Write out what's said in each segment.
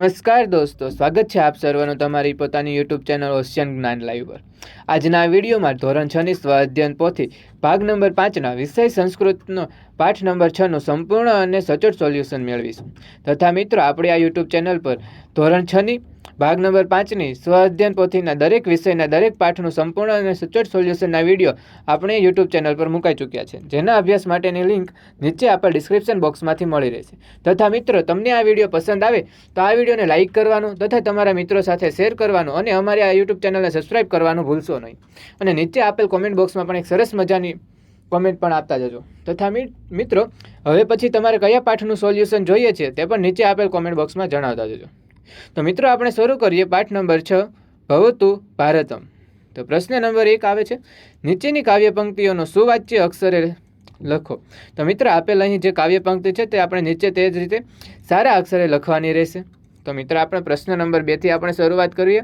નમસ્કાર દોસ્તો સ્વાગત છે આપ સર્વનું તમારી પોતાની YouTube channel Ocean Gyan live પર. આજના વિડીયોમાં ધોરણ છની સ્વાધ્યયન પોથી ભાગ નંબર પાંચના વિષય સંસ્કૃતનો પાઠ નંબર છનું સંપૂર્ણ અને સચોટ સોલ્યુશન મેળવીશું. તથા મિત્રો, આપણે આ યુટ્યુબ ચેનલ પર ધોરણ છની ભાગ નંબર પાંચની સ્વાધ્યયન પોથીના દરેક વિષયના દરેક પાઠનું સંપૂર્ણ અને સચોટ સોલ્યુશનના વીડિયો આપણે યુટ્યુબ ચેનલ પર મુકાઈ ચૂક્યા છે. જેના અભ્યાસ માટેની લિંક નીચે આપણા ડિસ્ક્રિપ્શન બોક્સમાંથી મળી રહેશે. તથા મિત્રો, તમને આ વીડિયો પસંદ આવે તો આ વિડીયોને લાઇક કરવાનું તથા તમારા મિત્રો સાથે શેર કરવાનું અને અમારી આ યુટ્યુબ ચેનલને સબસ્ક્રાઇબ કરવાનું ભૂલશો નહીં. અને નીચે આપેલ કોમેન્ટ બોક્સમાં પણ એક સરસ મજાની કોમેન્ટ પણ આપતા જજો. તથા મિત્રો, હવે પછી તમારે કયા પાઠનું સોલ્યુશન જોઈએ છે તે પણ નીચે આપેલ કોમેન્ટ બોક્સમાં જણાવતા જજો. તો મિત્રો, આપણે શરૂ કરીએ પાઠ નંબર છ, ભવતુ ભારતમ. તો પ્રશ્ન નંબર એક આવે છે, નીચેની કાવ્ય પંક્તિઓનો સુવાચ્ય અક્ષરે લખો. તો મિત્રો, આપેલ અહીં જે કાવ્ય પંક્તિ છે તે આપણે નીચે તે જ રીતે સારા અક્ષરે લખવાની રહેશે. તો મિત્રો, આપણે પ્રશ્ન નંબર બેથી આપણે શરૂઆત કરીએ.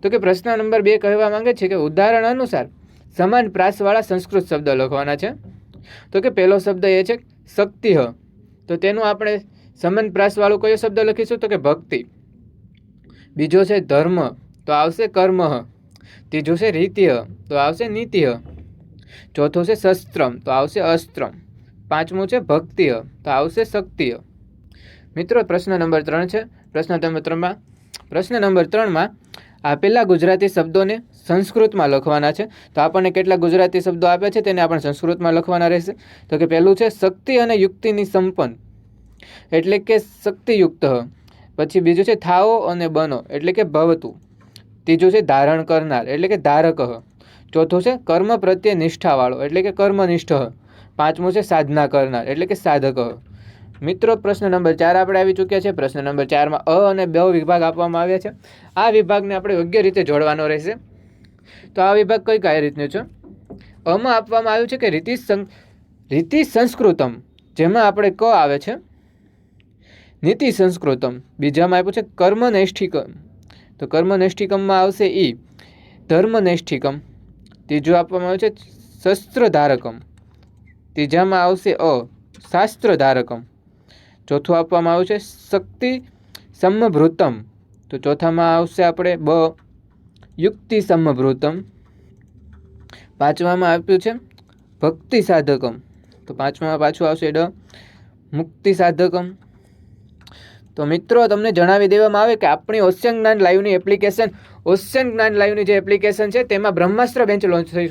તો કે પ્રશ્ન નંબર બે કહેવા માંગે છે કે ઉદાહરણ અનુસાર સમાન પ્રાસવાળા સંસ્કૃત શબ્દ લખવાના છે. તો કે પહેલો શબ્દ એ છે શક્તિ તો તેનું આપણે સમાન પ્રાસવાળો કયો શબ્દ લખીશું? તો કે ભક્તિ. બીજો છે ધર્મ, તો આવશે કર્મ ત્રીજો છે રીતિહ તો આવશે નીત્ય ચોથો છે શસ્ત્રમ, તો આવશે અસ્ત્રમ. પાંચમું છે ભક્તિય તો આવશે શક્તિય મિત્રો, પ્રશ્ન નંબર ત્રણ છે પ્રશ્ન નંબર ત્રણમાં, પ્રશ્ન નંબર ત્રણમાં આપેલા ગુજરાતી શબ્દોને સંસ્કૃતમાં લખવાના છે. તો આપણને કેટલા ગુજરાતી શબ્દો આપે છે તેને આપણે સંસ્કૃતમાં લખવાના રહેશે. તો કે પહેલું છે શક્તિ અને યુક્તિની સંપન્ન. એટલે કે શક્તિયુક્ત. પછી બીજું છે થાઓ અને બનો. એટલે કે ભવતું. ત્રીજું છે ધારણ કરનાર. એટલે કે ધારક. ચોથું છે કર્મ પ્રત્યે નિષ્ઠાવાળો. એટલે કે કર્મનિષ્ઠ. પાંચમું છે સાધના કરનાર. એટલે કે સાધક. મિત્રો, પ્રશ્ન નંબર ચાર આપણે આવી ચૂક્યા છે. પ્રશ્ન નંબર ચારમાં અ અને બ વિભાગ આપવામાં આવ્યા છે. આ વિભાગને આપણે યોગ્ય રીતે જોડવાનો રહેશે. તો આ વિભાગ કઈ કઈ રીતનો છે? અમાં આપવામાં આવ્યું છે કે રીતિ રીતિ સંસ્કૃતમ, જેમાં આપણે ક આવે છે. નીતિ સંસ્કૃતમ, બીજામાં આપ્યું છે કર્મનૈષ્ઠિકમ. તો કર્મનૈષ્ઠિકમમાં આવશે ઈ ધર્મનૈષ્ઠિકમ. ત્રીજું આપવામાં આવ્યું છે શસ્ત્રધારકમ. ત્રીજામાં આવશે અ શાસ્ત્રધારકમ. ચોથું આપવામાં આવ્યું છે શક્તિ સમભૃતમ તો ચોથામાં આવશે આપણે બ યુક્તિ સમભૃતમ પાંચમામાં આપ્યું છે ભક્તિ સાધકમ. તો પાંચમામાં પાછું આવશે ડ મુક્તિ સાધકમ. તો મિત્રો, તમને જણાવી દેવામાં આવે કે આપણી ઓશિયન જ્ઞાન લાઈવની એપ્લિકેશન ઓશિયન જ્ઞાન લાઈવની જે એપ્લિકેશન છે, તેમાં બ્રહ્માસ્ત્ર બેન્ચ લોન્ચ થઈ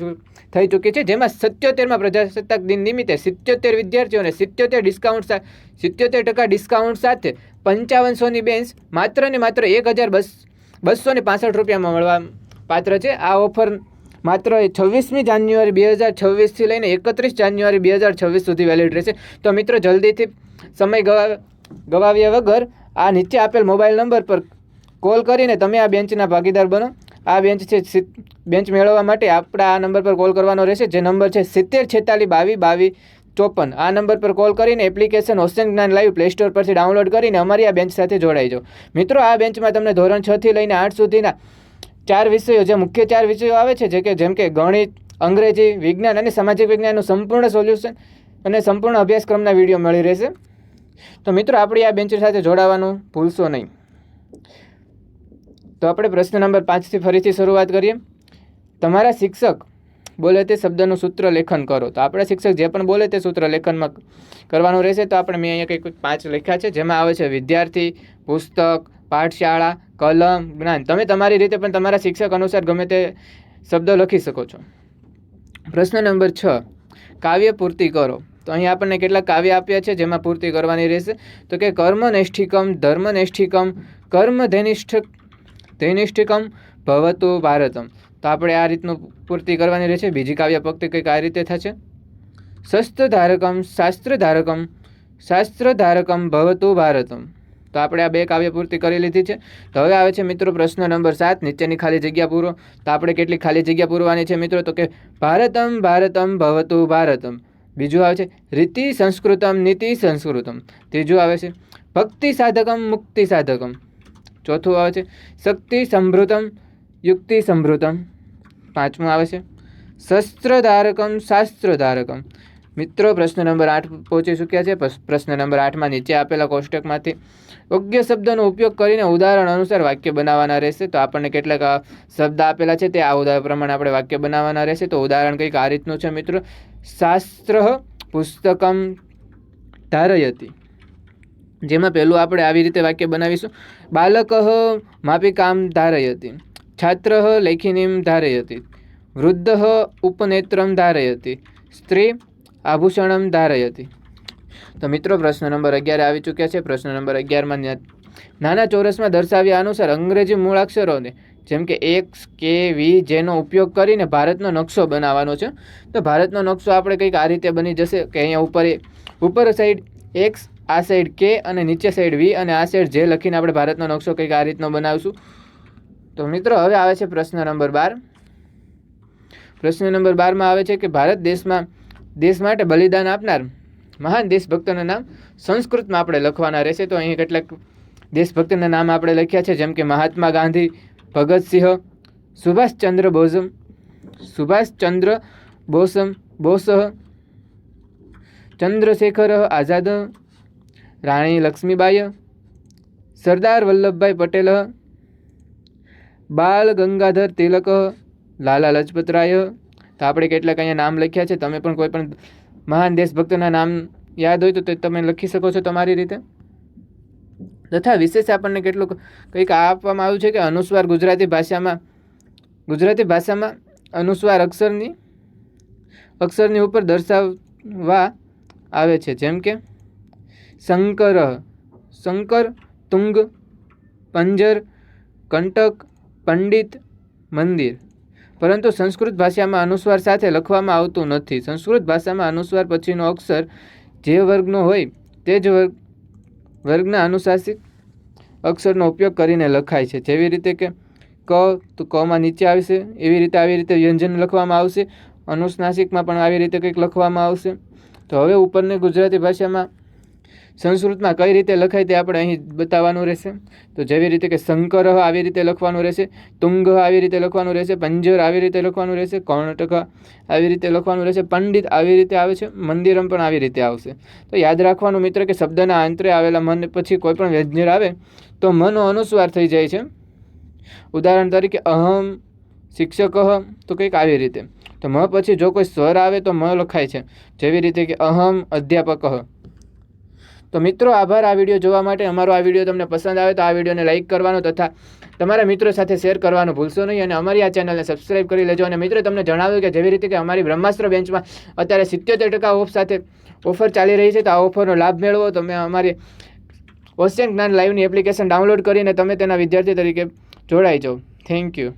થઈ ચૂકી છે, જેમાં સત્યોતેરમાં પ્રજાસત્તાક દિન નિમિત્તે સિત્યોતેર વિદ્યાર્થીઓને સિત્યોતેર ડિસ્કાઉન્ટ સિત્યોતેર ટકા ડિસ્કાઉન્ટ સાથે પંચાવનસોની બેન્ચ માત્ર ને માત્ર એક હજાર બસ બસો ને પાસઠ રૂપિયામાં મળવા પાત્ર છે. આ ઓફર માત્ર છવ્વીસમી જાન્યુઆરી બે હજાર છવ્વીસથી લઈને એકત્રીસ જાન્યુઆરી બે હજાર છવ્વીસ સુધી વેલિડ રહેશે. તો મિત્રો, જલ્દીથી સમય ગવા ગવાવ્યા વગર આ નીચે આપેલ મોબાઈલ નંબર પર કોલ કરીને તમે આ બેન્ચના ભાગીદાર બનો. આ બેન્ચ છે બેન્ચ મેળવવા માટે આપણા આ નંબર પર કોલ કરવાનો રહેશે. જે નંબર છે સિત્તેર છેતાલીસ બાવીસ બાવીસ ચોપન. આ નંબર પર કોલ કરીને application ocean Gyan live play store પરથી ડાઉનલોડ કરીને અમારી આ બેન્ચ સાથે જોડાઈ જાઓ મિત્રો, આ બેન્ચમાં તમને ધોરણ છથી લઈને આઠ સુધીના ચાર વિષયો, જે મુખ્ય ચાર વિષયો આવે છે, જે કે જેમ કે ગણિત, અંગ્રેજી, વિજ્ઞાન અને સામાજિક વિજ્ઞાનનું સંપૂર્ણ સોલ્યુશન અને સંપૂર્ણ અભ્યાસક્રમના વીડિયો મળી રહેશે. તો મિત્રો, આપણી આ બેન્ચર સાથે જોડાવાનું ભૂલશો નહીં. તો આપણે પ્રશ્ન નંબર પાંચથી ફરીથી શરૂઆત કરીએ. તમારા શિક્ષક બોલે તે શબ્દનું સૂત્ર લેખન કરો. તો આપણા શિક્ષક જે પણ બોલે તે સૂત્ર લેખનમાં કરવાનું રહેશે. તો આપણે મેં અહીંયા કંઈક પાંચ લખ્યા છે, જેમાં આવે છે વિદ્યાર્થી, પુસ્તક, પાઠશાળા, કલમ, જ્ઞાન. તમે તમારી રીતે પણ તમારા શિક્ષક અનુસાર ગમે તે શબ્દો લખી શકો છો. પ્રશ્ન નંબર છ. કાવ્ય પૂર્તિ કરો. તો અહીં આપણને કેટલાક કાવ્ય આપ્યા છે જેમાં પૂર્તિ કરવાની રહેશે. તો કે કર્મ નૈષ્ઠિકમ ધર્મ કર્મ ધૈનિષ્ઠ ધૈનિષ્ઠિકમ, ભવતુ ભારતમ. તો આપણે આ રીતનું પૂર્તિ કરવાની રહેશે. બીજી કાવ્ય પક્તિ કંઈક આ રીતે થશે. શસ્ત્ર ધારકમ શાસ્ત્ર ધારકમ શાસ્ત્ર ધારકમ ભવતુ ભારતમ. તો આપણે આ બે કાવ્ય પૂર્તિ કરી લીધી છે. તો હવે આવે છે મિત્રો પ્રશ્ન નંબર સાત. નીચેની ખાલી જગ્યા પૂરો. તો આપણે કેટલી ખાલી જગ્યા પૂરવાની છે મિત્રો? તો કે ભારતમ ભારતમ, ભવતુ ભારતમ. બીજું આવે છે, રીતિ સંસ્કૃતમ, નીતિ સંસ્કૃતમ. ત્રીજું આવે છે, ભક્તિ સાધકમ, મુક્તિ સાધકમ. ચોથું આવે છે, શક્તિ સંભૃતમ, યુક્તિ સંભૃતમ. પાંચમું આવે છે, શસ્ત્રધારકમ, શાસ્ત્રધારકમ. મિત્રો, પ્રશ્ન નંબર આઠ પહોંચી ચૂક્યા છે. પ્રશ્ન નંબર આઠમાં નીચે આપેલા કોષ્ટકમાંથી યોગ્ય શબ્દનો ઉપયોગ કરીને ઉદાહરણ અનુસાર વાક્ય બનાવવાના રહેશે. તો આપણને કેટલાક શબ્દ આપેલા છે તે આ ઉદાહરણ પ્રમાણે આપણે વાક્ય બનાવવાના રહેશે. તો ઉદાહરણ કંઈક આ રીતનું છે, મિત્રો. શાસ્ત્ર પુસ્તકમ ધારયતી. જેમાં પહેલું આપણે આવી રીતે વાક્ય બનાવીશું. બાલક માપિકામ ધારયતી. છાત્ર લેખિનીમ ધારયતી. વૃદ્ધ ઉપનેત્રમ ધારયતી. સ્ત્રી આભૂષણમ ધારયતી. તો મિત્રો, પ્રશ્ન નંબર અગિયાર આવી ચૂક્યા છે. પ્રશ્ન નંબર અગિયારમાં નાના ચોરસમાં દર્શાવ્યા અનુસાર અંગ્રેજી મૂળાક્ષરોને, જેમ કે એક્સ, કે, વી, જેનો ઉપયોગ કરીને ભારતનો નકશો બનાવવાનો છે. તો ભારતનો નકશો આપણે કંઈક આ રીતે બની જશે કે અહીંયા ઉપર ઉપર સાઈડ એક્સ, આ સાઈડ કે અને નીચે સાઈડ વી અને આ સાઈડ જે લખીને આપણે ભારતનો નકશો કંઈક આ રીતનો બનાવશું. તો મિત્રો, હવે આવે છે પ્રશ્ન નંબર બાર. પ્રશ્ન નંબર બારમાં આવે છે કે ભારત દેશમાં દેશ માટે બલિદાન આપનાર મહાન દેશભક્તોના નામ સંસ્કૃતમાં આપણે લખવાના રહેશે. તો અહીં કેટલાક દેશભક્તના નામ આપણે લખ્યા છે, જેમ કે મહાત્મા ગાંધી ભગતસિંહ સુભાષચંદ્ર બોઝમ સુભાષચંદ્ર બોસમ બોસ, ચંદ્રશેખર આઝાદ, રાણી લક્ષ્મીબાઈ, સરદાર વલ્લભભાઈ પટેલ, બાલ ગંગાધર તિલક, લાલા લજપતરાય. તો આપણે કેટલાક અહીંયા નામ લખ્યા છે. તમે પણ કોઈ પણ મહાન દેશભક્તના નામ યાદ હોય તો તે તમે લખી શકો છો તમારી રીતે. તથા વિશેષ આપણને કેટલુંક કંઈક આપવામાં આવ્યું છે કે અનુસ્વાર ગુજરાતી ભાષામાં ગુજરાતી ભાષામાં અનુસ્વાર અક્ષરની અક્ષરની ઉપર દર્શાવવા આવે છે. જેમ કે, શંકર શંકર, તુંગ, પંજર, કંટક, પંડિત, મંદિર. પરંતુ સંસ્કૃત ભાષામાં અનુસ્વાર સાથે લખવામાં આવતું નથી. સંસ્કૃત ભાષામાં અનુસ્વાર પછીનો અક્ષર જે વર્ગનો હોય તે જ વર્ગ, વર્ગના અનુશાસિક અક્ષરનો ઉપયોગ કરીને લખાય છે. જેવી રીતે કે ક તો કમાં નીચે આવશે, એવી રીતે આવી રીતે વ્યંજન લખવામાં આવશે. અનુસ્નાસિકમાં પણ આવી રીતે કંઈક લખવામાં આવશે. તો હવે ઉપરને ગુજરાતી ભાષામાં સંસ્કૃતમાં કઈ રીતે લખાય તે આપણે અહીં બતાવવાનું રહેશે. તો જેવી રીતે કે શંકર આવી રીતે લખવાનું રહેશે, તુંગ આવી રીતે લખવાનું રહેશે, પંજર આવી રીતે લખવાનું રહેશે, કર્ણટક આવી રીતે લખવાનું રહેશે, પંડિત આવી રીતે આવે છે, મંદિરમ પણ આવી રીતે આવશે. તો યાદ રાખવાનું મિત્ર કે શબ્દના અંતરે આવેલા મન પછી કોઈ પણ વ્યંજન આવે, તો મનો અનુસ્વાર થઈ જાય છે. ઉદાહરણ તરીકે અહમ, શિક્ષક તો કંઈક આવી રીતે. તો મ પછી જો કોઈ સ્વર આવે તો મ લખાય છે. જેવી રીતે કે અહમ, અધ્યાપક તો મિત્રો, આભાર. આ વીડિયો જોવા માટે અમારો આ વીડિયો તમને પસંદ આવે તો આ વિડીયોને લાઇક કરવાનો તથા તમારા મિત્રો સાથે શેર કરવાનું ભૂલશો નહીં અને અમારી આ ચેનલને સબસ્ક્રાઇબ કરી લેજો. અને મિત્રો, તમને જણાવ્યું કે જેવી રીતે કે અમારી બ્રહ્માસ્ત્ર બેન્ચમાં અત્યારે સિત્યોતેર ટકા ઓફ સાથે ઓફર ચાલી રહી છે, તો આ ઓફરનો લાભ મેળવો. તમે અમારી ઓશિયન જ્ઞાન લાઈવની એપ્લિકેશન ડાઉનલોડ કરીને તમે તેના વિદ્યાર્થી તરીકે જોડાઈ જાઓ. Thank you.